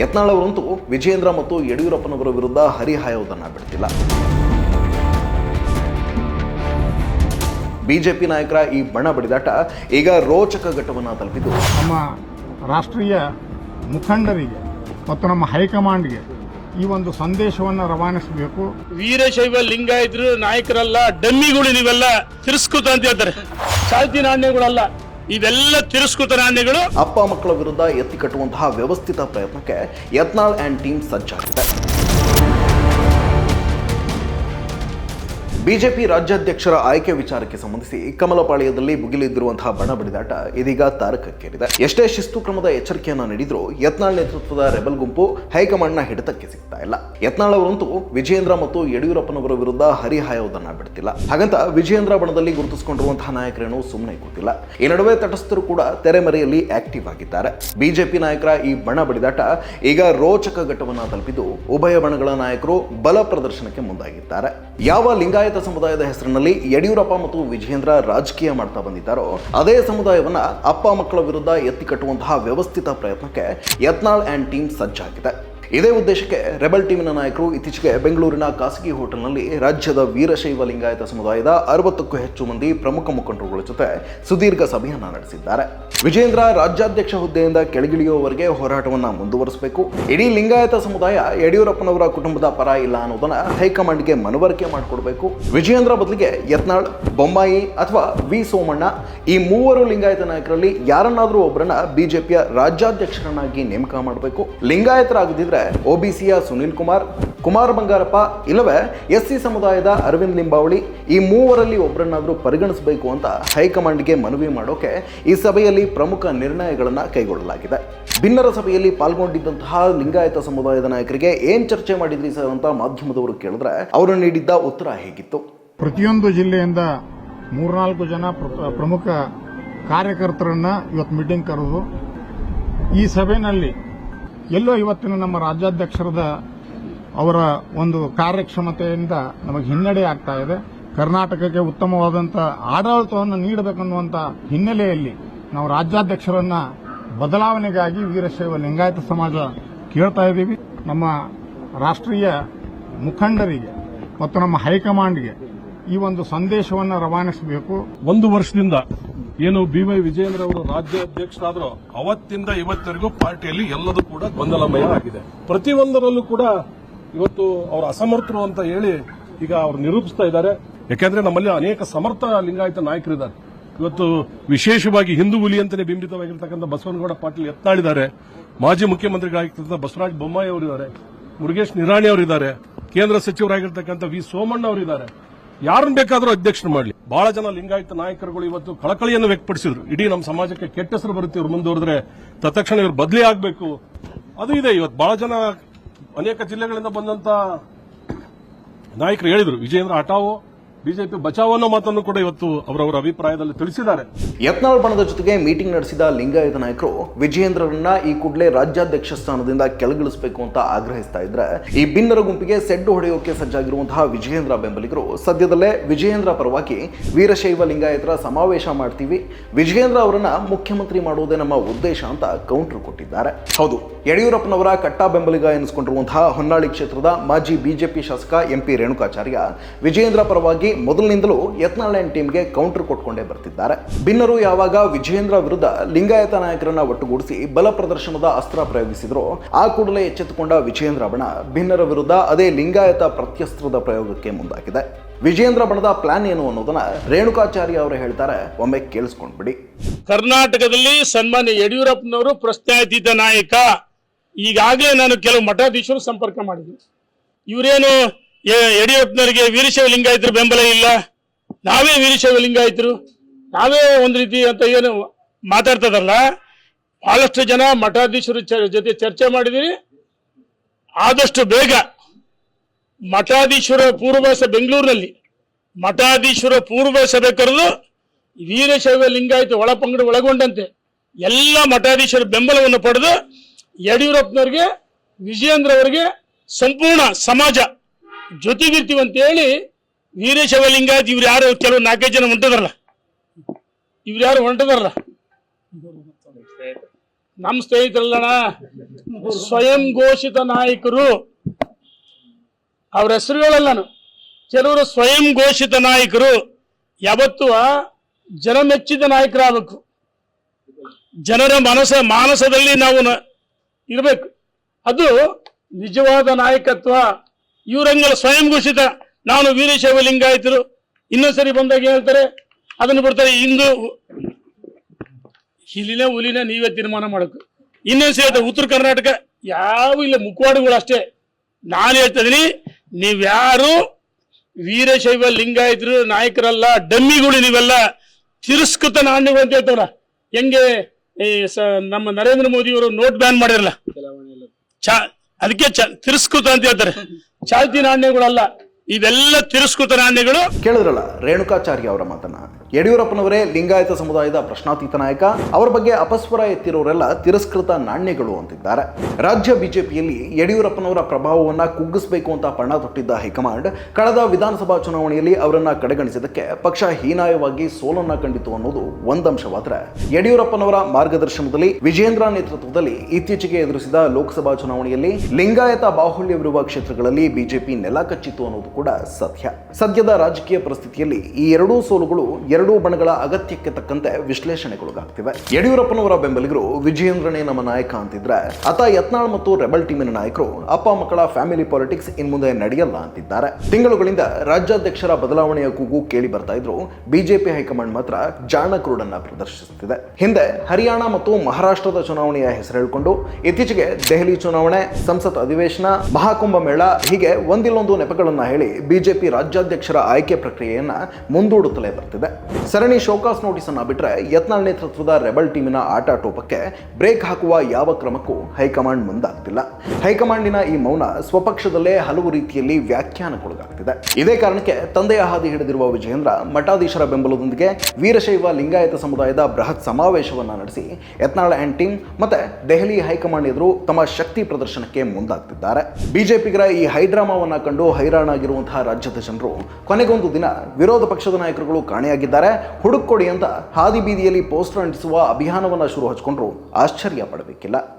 ಯತ್ನಾಳ್ ಅವರಂತೂ ವಿಜೇಂದ್ರ ಮತ್ತು ಯಡಿಯೂರಪ್ಪನವರ ವಿರುದ್ಧ ಹರಿಹಾಯೋದನ್ನ ಬಿಡ್ತಿಲ್ಲ. ಬಿಜೆಪಿ ನಾಯಕರ ಈ ಬಣ ಬಡಿದಾಟ ಈಗ ರೋಚಕ ಘಟವನ್ನು ತಲುಪಿದ್ದು ನಮ್ಮ ರಾಷ್ಟ್ರೀಯ ಮುಖಂಡರಿಗೆ ಮತ್ತು ನಮ್ಮ ಹೈಕಮಾಂಡ್ಗೆ ಈ ಒಂದು ಸಂದೇಶವನ್ನು ರವಾನಿಸಬೇಕು. ವೀರಶೈವ ಲಿಂಗಾಯತರು ನಾಯಕರಲ್ಲ ಡಮ್ಮಿಗಳು ನೀವೆಲ್ಲ ತಿರಸ್ಕೃತ ಅಂತ ಹೇಳ್ತಾರೆ. ಚಾಲ್ತಿ ನಾಣ್ಯಗಳಲ್ಲ. ಇವೆಲ್ಲ ತಿರಸ್ಕೃತ ನಾಣ್ಯಗಳು. ಅಪ್ಪ ಮಕ್ಕಳ ವಿರುದ್ಧ ಎತ್ತಿ ಕಟ್ಟುವಂತಹ ವ್ಯವಸ್ಥಿತ ಪ್ರಯತ್ನಕ್ಕೆ ಯತ್ನಾಳ್ ಆ್ಯಂಡ್ ಟೀಮ್ ಸಜ್ಜಾಗಿದೆ ಬಿಜೆಪಿ ರಾಜ್ಯಾಧ್ಯಕ್ಷರ ಆಯ್ಕೆ ವಿಚಾರಕ್ಕೆ ಸಂಬಂಧಿಸಿ ಕಮಲಪಾಳ್ಯದಲ್ಲಿ ಮುಗಿಲಿದ್ದಿರುವಂತಹ ಬಣ ಬಡಿದಾಟ ಇದೀಗ ತಾರಕಕ್ಕೇರಿದೆ. ಎಷ್ಟೇ ಶಿಸ್ತು ಕ್ರಮದ ಎಚ್ಚರಿಕೆಯನ್ನು ನೀಡಿದ್ರೂ ಯತ್ನಾಳ್ ನೇತೃತ್ವದ ರೆಬಲ್ ಗುಂಪು ಹೈಕಮಾಂಡ್ನ ಹಿಡಿತಕ್ಕೆ ಸಿಗ್ತಾ ಇಲ್ಲ. ಯತ್ನಾಳ್ ಅವರಂತೂ ವಿಜಯೇಂದ್ರ ಮತ್ತು ಯಡಿಯೂರಪ್ಪನವರ ವಿರುದ್ಧ ಹರಿಹಾಯೋದನ್ನ ಬಿಡ್ತಿಲ್ಲ. ಹಾಗಂತ ವಿಜಯೇಂದ್ರ ಬಣದಲ್ಲಿ ಗುರುತಿಸಿಕೊಂಡಿರುವಂತಹ ನಾಯಕರೇನು ಸುಮ್ಮನೆ ಕೂತಿಲ್ಲ. ಈ ನಡುವೆ ತಟಸ್ಥರು ಕೂಡ ತೆರೆಮರೆಯಲ್ಲಿ ಆಕ್ಟಿವ್ ಆಗಿದ್ದಾರೆ. ಬಿಜೆಪಿ ನಾಯಕರ ಈ ಬಣ ಬಡಿದಾಟ ಈಗ ರೋಚಕ ಘಟವನ್ನ ತಲುಪಿದ್ದು ಉಭಯ ಬಣಗಳ ನಾಯಕರು ಬಲ ಪ್ರದರ್ಶನಕ್ಕೆ ಮುಂದಾಗಿದ್ದಾರೆ. ಯಾವ ಲಿಂಗಾಯತ ಸಮುದಾಯದ ಹೆಸರಿನಲ್ಲಿ ಯಡಿಯೂರಪ್ಪ ಮತ್ತು ವಿಜಯೇಂದ್ರ ರಾಜಕೀಯ ಮಾಡ್ತಾ ಬಂದಿದ್ದಾರೋ, ಅದೇ ಸಮುದಾಯವನ್ನ ಅಪ್ಪ ಮಕ್ಕಳ ವಿರುದ್ಧ ಎತ್ತಿ ಕಟ್ಟುವಂತಹ ವ್ಯವಸ್ಥಿತ ಪ್ರಯತ್ನಕ್ಕೆ ಯತ್ನಾಳ್ ಆ್ಯಂಡ್ ಟೀಮ್ ಸಜ್ಜಾಗಿದೆ. ಇದೇ ಉದ್ದೇಶಕ್ಕೆ ರೆಬಲ್ ಟೀಮಿನ ನಾಯಕರು ಇತ್ತೀಚೆಗೆ ಬೆಂಗಳೂರಿನ ಖಾಸಗಿ ಹೋಟೆಲ್ನಲ್ಲಿ ರಾಜ್ಯದ ವೀರಶೈವ ಲಿಂಗಾಯತ ಸಮುದಾಯದ ಅರವತ್ತಕ್ಕೂ ಹೆಚ್ಚು ಮಂದಿ ಪ್ರಮುಖ ಮುಖಂಡರುಗಳ ಜೊತೆ ಸುದೀರ್ಘ ಸಭೆಯನ್ನ ನಡೆಸಿದ್ದಾರೆ. ವಿಜೇಂದ್ರ ರಾಜ್ಯಾಧ್ಯಕ್ಷ ಹುದ್ದೆಯಿಂದ ಕೆಳಗಿಳಿಯುವವರೆಗೆ ಹೋರಾಟವನ್ನು ಮುಂದುವರಿಸಬೇಕು. ಇಡೀ ಲಿಂಗಾಯತ ಸಮುದಾಯ ಯಡಿಯೂರಪ್ಪನವರ ಕುಟುಂಬದ ಪರ ಇಲ್ಲ ಅನ್ನೋದನ್ನ ಹೈಕಮಾಂಡ್ಗೆ ಮನವರಿಕೆ ಮಾಡಿಕೊಡಬೇಕು. ವಿಜಯೇಂದ್ರ ಬದಲಿಗೆ ಯತ್ನಾಳ್, ಬೊಮ್ಮಾಯಿ ಅಥವಾ ವಿ ಸೋಮಣ್ಣ ಈ ಮೂವರು ಲಿಂಗಾಯತ ನಾಯಕರಲ್ಲಿ ಯಾರನ್ನಾದರೂ ಒಬ್ಬರನ್ನ ಬಿಜೆಪಿಯ ರಾಜ್ಯಾಧ್ಯಕ್ಷರನ್ನಾಗಿ ನೇಮಕ ಮಾಡಬೇಕು. ಲಿಂಗಾಯತರಾಗದಿದ್ರೆ ಒಬಿಸಿಯ ಸುನಿಲ್ ಕುಮಾರ್ ಕುಮಾರ್ ಬಂಗಾರಪ್ಪ, ಇಲ್ಲವೇ ಎಸ್ ಸಿ ಸಮುದಾಯದ ಅರವಿಂದ್ ಲಿಂಬಾವಳಿ ಈ ಮೂವರಲ್ಲಿ ಒಬ್ಬರನ್ನಾದರೂ ಪರಿಗಣಿಸಬೇಕು ಅಂತ ಹೈಕಮಾಂಡ್ಗೆ ಮನವಿ ಮಾಡೋಕೆ ಈ ಸಭೆಯಲ್ಲಿ ಪ್ರಮುಖ ನಿರ್ಣಯಗಳನ್ನು ಕೈಗೊಳ್ಳಲಾಗಿದೆ. ಭಿನ್ನರ ಸಭೆಯಲ್ಲಿ ಪಾಲ್ಗೊಂಡಿದ್ದಂತಹ ಲಿಂಗಾಯತ ಸಮುದಾಯದ ನಾಯಕರಿಗೆ ಏನ್ ಚರ್ಚೆ ಮಾಡಿದ್ರಿ ಸರ್ ಅಂತ ಮಾಧ್ಯಮದವರು ಕೇಳಿದ್ರೆ ಅವರು ನೀಡಿದ್ದ ಉತ್ತರ ಹೇಗಿತ್ತು? ಪ್ರತಿಯೊಂದು ಜಿಲ್ಲೆಯಿಂದ ಮೂರ್ನಾಲ್ಕು ಜನ ಪ್ರ- ಪ್ರಮುಖ ಕಾರ್ಯಕರ್ತರನ್ನ ಇವತ್ತು ಮೀಟಿಂಗ್ ಕರೆದು ಈ ಸಭೆಯಲ್ಲಿ ಎಲ್ಲೋ ಇವತ್ತಿನ ನಮ್ಮ ರಾಜ್ಯಾಧ್ಯಕ್ಷರದ ಅವರ ಒಂದು ಕಾರ್ಯಕ್ಷಮತೆಯಿಂದ ನಮಗೆ ಹಿನ್ನಡೆ ಆಗ್ತಾ ಇದೆ. ಕರ್ನಾಟಕಕ್ಕೆ ಉತ್ತಮವಾದಂಥ ಆಡಳಿತವನ್ನು ನೀಡಬೇಕನ್ನುವಂಥ ಹಿನ್ನೆಲೆಯಲ್ಲಿ ನಾವು ರಾಜ್ಯಾಧ್ಯಕ್ಷರನ್ನ ಬದಲಾವಣೆಗಾಗಿ ವೀರಶೈವ ಲಿಂಗಾಯತ ಸಮಾಜ ಕೇಳ್ತಾ ಇದ್ದೀವಿ. ನಮ್ಮ ರಾಷ್ಟ್ರೀಯ ಮುಖಂಡರಿಗೆ ಮತ್ತು ನಮ್ಮ ಹೈಕಮಾಂಡ್ಗೆ ಈ ಒಂದು ಸಂದೇಶವನ್ನು ರವಾನಿಸಬೇಕು. ಒಂದು ವರ್ಷದಿಂದ ಏನು ಬಿ ವೈ ವಿಜಯೇಂದ್ರ ಅವರು ರಾಜ್ಯಾಧ್ಯಕ್ಷರಾದ್ರು ಅವತ್ತಿಂದ ಇವತ್ತವರೆಗೂ ಪಾರ್ಟಿಯಲ್ಲಿ ಎಲ್ಲದೂ ಕೂಡ ಗೊಂದಲಮಯ ಆಗಿದೆ ಪ್ರತಿಯೊಂದರಲ್ಲೂ ಕೂಡ ಇವತ್ತು ಅವರು ಅಸಮರ್ಥರು ಅಂತ ಹೇಳಿ ಈಗ ಅವರು ನಿರೂಪಿಸ್ತಾ ಇದ್ದಾರೆ. ಯಾಕೆಂದ್ರೆ ನಮ್ಮಲ್ಲಿ ಅನೇಕ ಸಮರ್ಥ ಲಿಂಗಾಯತ ನಾಯಕರಿದ್ದಾರೆ. ಇವತ್ತು ವಿಶೇಷವಾಗಿ ಹಿಂದೂ ಹುಲಿ ಅಂತಲೇ ಬಿಂಬಿತವಾಗಿರ್ತಕ್ಕಂಥ ಬಸವನಗೌಡ ಪಾಟೀಲ್ ಎತ್ತಾಳಿದ್ದಾರೆ ಮಾಜಿ ಮುಖ್ಯಮಂತ್ರಿಗಳಾಗಿರ್ತಕ್ಕಂಥ ಬಸವರಾಜ ಬೊಮ್ಮಾಯಿ ಅವರಿದ್ದಾರೆ. ಮುರುಗೇಶ್ ನಿರಾಣಿ ಅವರಿದ್ದಾರೆ. ಕೇಂದ್ರ ಸಚಿವರಾಗಿರ್ತಕ್ಕಂಥ ವಿ ಸೋಮಣ್ಣ ಅವರಿದ್ದಾರೆ. ಯಾರನ್ನು ಬೇಕಾದರೂ ಅಧ್ಯಕ್ಷರು ಮಾಡಲಿ. ಬಹಳ ಜನ ಲಿಂಗಾಯತ ನಾಯಕರುಗಳು ಇವತ್ತು ಕಳಕಳಿಯನ್ನು ವ್ಯಕ್ತಪಡಿಸಿದ್ರು. ಇಡೀ ನಮ್ಮ ಸಮಾಜಕ್ಕೆ ಕೆಟ್ಟ ಹೆಸರು ಬರುತ್ತೆ ಇವ್ರು ಮುಂದುವರೆದ್ರೆ ತತ್ಕ್ಷಣ ಇವ್ರು ಬದಲಿ ಆಗಬೇಕು. ಅದು ಇದೆ. ಇವತ್ತು ಬಹಳ ಜನ ಅನೇಕ ಜಿಲ್ಲೆಗಳಿಂದ ಬಂದಂತ ನಾಯಕರು ಹೇಳಿದರು. ವಿಜಯೇಂದ್ರ ಹಟಾವೋ ಬಿಜೆಪಿ ಬಚಾವ್ ಅನ್ನೋ ಮಾತನ್ನು ಕೂಡ ಇವತ್ತು ಅವರವರ ಅಭಿಪ್ರಾಯದಲ್ಲಿ ತಿಳಿಸಿದ್ದಾರೆ. ಯತ್ನಾಳ್ ಬಣದ ಜೊತೆಗೆ ಮೀಟಿಂಗ್ ನಡೆಸಿದ ಲಿಂಗಾಯತ ನಾಯಕರು ವಿಜಯೇಂದ್ರರನ್ನ ಈ ಕೂಡಲೇ ರಾಜ್ಯಾಧ್ಯಕ್ಷ ಸ್ಥಾನದಿಂದ ಕೆಳಗಿಳಿಸಬೇಕು ಅಂತ ಆಗ್ರಹಿಸ್ತಾ ಇದ್ರೆ, ಈ ಭಿನ್ನರ ಗುಂಪಿಗೆ ಸೆಡ್ಡು ಹೊಡೆಯೋಕೆ ಸಜ್ಜಾಗಿರುವಂತಹ ವಿಜಯೇಂದ್ರ ಬೆಂಬಲಿಗರು ಸದ್ಯದಲ್ಲೇ ವಿಜಯೇಂದ್ರ ಪರವಾಗಿ ವೀರಶೈವ ಲಿಂಗಾಯತರ ಸಮಾವೇಶ ಮಾಡ್ತೀವಿ. ವಿಜಯೇಂದ್ರ ಅವರನ್ನ ಮುಖ್ಯಮಂತ್ರಿ ಮಾಡುವುದೇ ನಮ್ಮ ಉದ್ದೇಶ ಅಂತ ಕೌಂಟರ್ ಕೊಟ್ಟಿದ್ದಾರೆ. ಹೌದು, ಯಡಿಯೂರಪ್ಪನವರ ಕಟ್ಟಾ ಬೆಂಬಲಿಗ ಎನಿಸಿಕೊಂಡಿರುವಂತಹ ಹೊನ್ನಾಳಿ ಕ್ಷೇತ್ರದ ಮಾಜಿ ಬಿಜೆಪಿ ಶಾಸಕ ಎಂಪಿ ರೇಣುಕಾಚಾರ್ಯ ವಿಜಯೇಂದ್ರ ಪರವಾಗಿ ಮೊದಲಿನಿಂದಲೂ ಯತ್ನಾಳ್ ಟೀಮ್ಗೆ ಕೌಂಟರ್ ಕೊಟ್ಕೊಂಡೇ ಬರ್ತಿದ್ದಾರೆ. ಭಿನ್ನರು ಯಾವಾಗ ವಿಜಯೇಂದ್ರ ವಿರುದ್ಧ ಲಿಂಗಾಯತ ನಾಯಕರನ್ನ ಒಟ್ಟುಗೂಡಿಸಿ ಬಲ ಪ್ರದರ್ಶನದ ಅಸ್ತ್ರ ಪ್ರಯೋಗಿಸಿದ್ರು, ಆ ಕೂಡಲೇ ಎಚ್ಚೆತ್ತುಕೊಂಡ ವಿಜಯೇಂದ್ರ ಬಣ ಭಿನ್ನರ ವಿರುದ್ಧ ಅದೇ ಲಿಂಗಾಯತ ಪ್ರತ್ಯಸ್ತ್ರದ ಪ್ರಯೋಗಕ್ಕೆ ಮುಂದಾಗಿದೆ. ವಿಜಯೇಂದ್ರ ಬಣದ ಪ್ಲಾನ್ ಏನು ಅನ್ನೋದನ್ನ ರೇಣುಕಾಚಾರ್ಯ ಅವರು ಹೇಳ್ತಾರೆ, ಒಮ್ಮೆ ಕೇಳಿಸ್ಕೊಂಡ್ಬಿಡಿ. ಕರ್ನಾಟಕದಲ್ಲಿ ಸನ್ಮಾನ್ಯ ಯಡಿಯೂರಪ್ಪನವರು ಪ್ರಶ್ನಾತೀತ ನಾಯಕ. ಈಗಾಗಲೇ ನಾನು ಕೆಲವು ಮಠಾಧೀಶರು ಸಂಪರ್ಕ ಮಾಡಿದ್ದೀನಿ. ಇವರೇನು ಯಡಿಯೂರಪ್ಪನವರಿಗೆ ವೀರಶೈವ ಲಿಂಗಾಯತರು ಬೆಂಬಲ ಇಲ್ಲ. ನಾವೇ ವೀರಶೈವ ಲಿಂಗಾಯತರು ನಾವೇ ಒಂದು ರೀತಿ ಅಂತ ಏನು ಮಾತಾಡ್ತದಲ್ಲ? ಬಹಳಷ್ಟು ಜನ ಮಠಾಧೀಶರು ಜೊತೆ ಚರ್ಚೆ ಮಾಡಿದಿರಿ. ಆದಷ್ಟು ಬೇಗ ಮಠಾಧೀಶರ ಪೂರ್ವ ಬೆಂಗಳೂರಿನಲ್ಲಿ ಮಠಾಧೀಶರ ಪೂರ್ವ ಸಭೆ ಕರೆದು ವೀರಶೈವ ಲಿಂಗಾಯತ ಒಳಪಂಗಡ ಒಳಗೊಂಡಂತೆ ಎಲ್ಲ ಮಠಾಧೀಶರ ಬೆಂಬಲವನ್ನು ಪಡೆದು ಯಡಿಯೂರಪ್ಪನವರಿಗೆ ವಿಜಯೇಂದ್ರ ಅವರಿಗೆ ಸಂಪೂರ್ಣ ಸಮಾಜ ಜೊತೆಗಿರ್ತೀವಿ ಅಂತೇಳಿ ಹೇಳಿ ವೀರಶೈವ ಲಿಂಗಾಯತ ಇವ್ರು ಯಾರು ಕೆಲವು ನಾಲ್ಕೈದು ಜನ ಹೊಂಟದಾರಲ್ಲ ಇವ್ರು ಯಾರು ಹೊಂಟದಾರಲ್ಲ ನಮ್ಮ ಸ್ನೇಹಿತರಲ್ಲಣ ಸ್ವಯಂ ಘೋಷಿತ ನಾಯಕರು. ಅವ್ರ ಹೆಸರುಗಳಲ್ಲ ನಾನು. ಕೆಲವರು ಸ್ವಯಂ ಘೋಷಿತ ನಾಯಕರು. ಯಾವತ್ತು ಜನ ಮೆಚ್ಚಿದ ನಾಯಕರಾಗಬೇಕು. ಜನರ ಮನಸ, ಮಾನಸದಲ್ಲಿ ನಾವು ಇರಬೇಕು. ಅದು ನಿಜವಾದ ನಾಯಕತ್ವ. ಇವರಂಗೆಲ್ಲ ಸ್ವಯಂ ಘೋಷಿತ ನಾನು ವೀರಶೈವ ಲಿಂಗಾಯಿತರು ಇನ್ನೊಂದ್ಸರಿ ಬಂದಾಗ ಹೇಳ್ತಾರೆ ಅದನ್ನು ಬಿಡ್ತಾರೆ ಇಂದು ಹಿಲಿನ ಹುಲಿನ ನೀವೇ ತೀರ್ಮಾನ ಮಾಡಬೇಕು ಇನ್ನೊಂದ್ಸರಿ ಉತ್ತರ ಕರ್ನಾಟಕ ಯಾವ ಇಲ್ಲ ಮುಖವಾಡಗಳು ಅಷ್ಟೇ. ನಾನು ಹೇಳ್ತಾ ಇದೀನಿ ನೀವ್ಯಾರು ವೀರಶೈವ ಲಿಂಗಾಯತರು ನಾಯಕರಲ್ಲ ಡಮ್ಮಿಗಳು ನೀವೆಲ್ಲ ತಿರಸ್ಕೃತ ನಾಣ್ಯಗಳು ಅಂತ ಹೇಳ್ತಾರ ಹೆಂಗೆ ನಮ್ಮ ನರೇಂದ್ರ ಮೋದಿ ಅವರು ನೋಟ್ ಬ್ಯಾನ್ ಮಾಡಿರಲ್ಲ ಚಾ ಅದಕ್ಕೆ ತಿರಸ್ಕೃತ ಅಂತ ಹೇಳ್ತಾರೆ. ಚಾಲ್ತಿ ನಾಣ್ಯಗಳಲ್ಲ ಇವೆಲ್ಲ ತಿರಸ್ಕೃತ ನಾಣ್ಯಗಳು. ಕೇಳಿದ್ರಲ್ಲ ರೇಣುಕಾಚಾರ್ಯ ಅವರ ಮಾತನ್ನ. ಯಡಿಯೂರಪ್ಪನವರೇ ಲಿಂಗಾಯತ ಸಮುದಾಯದ ಪ್ರಶ್ನಾತೀತ ನಾಯಕ, ಅವರ ಬಗ್ಗೆ ಅಪಸ್ವರ ಎತ್ತಿರೋರೆಲ್ಲ ತಿರಸ್ಕೃತ ನಾಣ್ಯಗಳು ಅಂತಿದ್ದಾರೆ. ರಾಜ್ಯ ಬಿಜೆಪಿಯಲ್ಲಿ ಯಡಿಯೂರಪ್ಪನವರ ಪ್ರಭಾವವನ್ನ ಕುಗ್ಗಿಸಬೇಕು ಅಂತ ಪಣ ತೊಟ್ಟಿದ್ದ ಹೈಕಮಾಂಡ್, ಕಳೆದ ವಿಧಾನಸಭಾ ಚುನಾವಣೆಯಲ್ಲಿ ಅವರನ್ನ ಕಡೆಗಣಿಸಿದ್ದಕ್ಕೆ ಪಕ್ಷ ಹೀನಾಯವಾಗಿ ಸೋಲನ್ನ ಕಂಡಿತು ಅನ್ನೋದು ಒಂದಂಶವಾದ್ರೆ. ಯಡಿಯೂರಪ್ಪನವರ ಮಾರ್ಗದರ್ಶನದಲ್ಲಿ ವಿಜೇಂದ್ರ ನೇತೃತ್ವದಲ್ಲಿ ಇತ್ತೀಚೆಗೆ ಎದುರಿಸಿದ ಲೋಕಸಭಾ ಚುನಾವಣೆಯಲ್ಲಿ ಲಿಂಗಾಯತ ಬಾಹುಳ್ಯವಿರುವ ಕ್ಷೇತ್ರಗಳಲ್ಲಿ ಬಿಜೆಪಿ ನೆಲ ಕಚ್ಚಿತ್ತು ಅನ್ನೋದು ಕೂಡ ಸತ್ಯ. ಸದ್ಯದ ರಾಜಕೀಯ ಪರಿಸ್ಥಿತಿಯಲ್ಲಿ ಈ ಎರಡೂ ಸೋಲುಗಳು ಎರಡೂ ಬಣಗಳ ಅಗತ್ಯಕ್ಕೆ ತಕ್ಕಂತೆ ವಿಶ್ಲೇಷಣೆಗೊಳಗಾಗ್ತಿವೆ. ಯಡಿಯೂರಪ್ಪನವರ ಬೆಂಬಲಿಗರು ವಿಜಯೇಂದ್ರನೇ ನಮ್ಮ ನಾಯಕ ಅಂತಿದ್ರೆ, ಆತ ಯತ್ನಾಳ್ ಮತ್ತು ರೆಬಲ್ ಟೀಮಿನ ನಾಯಕರು ಅಪ್ಪ ಮಕ್ಕಳ ಫ್ಯಾಮಿಲಿ ಪಾಲಿಟಿಕ್ಸ್ ಇನ್ ಮುಂದೆ ನಡೆಯಲ್ಲ ಅಂತಿದ್ದಾರೆ. ತಿಂಗಳುಗಳಿಂದ ರಾಜ್ಯಾಧ್ಯಕ್ಷರ ಬದಲಾವಣೆಯ ಕೂಗು ಕೇಳಿ ಬರ್ತಾ ಇದ್ರು. ಬಿಜೆಪಿ ಹೈಕಮಾಂಡ್ ಮಾತ್ರ ಜಾಣ ಕುರುಡನ್ನ ಪ್ರದರ್ಶಿಸುತ್ತಿದೆ. ಹಿಂದೆ ಹರಿಯಾಣ ಮತ್ತು ಮಹಾರಾಷ್ಟ್ರದ ಚುನಾವಣೆಯ ಹೆಸರು ಹೇಳಿಕೊಂಡು, ಇತ್ತೀಚೆಗೆ ದೆಹಲಿ ಚುನಾವಣೆ, ಸಂಸತ್ ಅಧಿವೇಶನ, ಮಹಾಕುಂಭ ಮೇಳ, ಹೀಗೆ ಒಂದಿಲ್ಲೊಂದು ನೆಪಗಳನ್ನ ಹೇಳಿ ಬಿಜೆಪಿ ರಾಜ್ಯಾಧ್ಯಕ್ಷರ ಆಯ್ಕೆ ಪ್ರಕ್ರಿಯೆಯನ್ನ ಮುಂದೂಡುತ್ತಲೇ ಬರ್ತಿದೆ. ಸರಣಿ ಶೋಕಾಸ್ ನೋಟಿಸ್ ಅನ್ನ ಬಿಟ್ರೆ ಯತ್ನಾಳ್ ನೇತೃತ್ವದ ರೆಬಲ್ ಟೀಮಿನ ಆಟಾಟೋಪಕ್ಕೆ ಬ್ರೇಕ್ ಹಾಕುವ ಯಾವ ಕ್ರಮಕ್ಕೂ ಹೈಕಮಾಂಡ್ ಮುಂದಾಗ್ತಿಲ್ಲ. ಹೈಕಮಾಂಡಿನ ಈ ಮೌನ ಸ್ವಪಕ್ಷದಲ್ಲೇ ಹಲವು ರೀತಿಯಲ್ಲಿ ವ್ಯಾಖ್ಯಾನಕ್ಕೊಳಗಾಗ್ತಿದೆ. ಇದೇ ಕಾರಣಕ್ಕೆ ತಂದೆಯ ಹಾದಿ ಹಿಡಿದಿರುವ ವಿಜಯೇಂದ್ರ ಮಠಾಧೀಶರ ಬೆಂಬಲದೊಂದಿಗೆ ವೀರಶೈವ ಲಿಂಗಾಯತ ಸಮುದಾಯದ ಬೃಹತ್ ಸಮಾವೇಶವನ್ನ ನಡೆಸಿ ಯತ್ನಾಳ್ ಆ್ಯಂಡ್ ಟೀಮ್ ಮತ್ತೆ ದೆಹಲಿ ಹೈಕಮಾಂಡ್ ಎದುರು ತಮ್ಮ ಶಕ್ತಿ ಪ್ರದರ್ಶನಕ್ಕೆ ಮುಂದಾಗ್ತಿದ್ದಾರೆ. ಬಿಜೆಪಿಗರ ಈ ಹೈಡ್ರಾಮಾವನ್ನ ಕಂಡು ಹೈರಾಣಾಗಿರುವಂತಹ ರಾಜ್ಯದ ಜನರು ಕೊನೆಗೊಂದು ದಿನ ವಿರೋಧ ಪಕ್ಷದ ನಾಯಕರುಗಳು ಕಾಣೆಯಾಗಿದ್ದಾರೆ. ಹುಡುಕೊಡಿ ಅಂತ ಹಾದಿ ಬೀದಿಯಲ್ಲಿ ಪೋಸ್ಟರ್ ಅಂಟಿಸುವ ಅಭಿಯಾನವನ್ನು ಶುರು ಹಚ್ಕೊಂಡ್ರು. ಆಶ್ಚರ್ಯ ಪಡಬೇಕಿಲ್ಲ.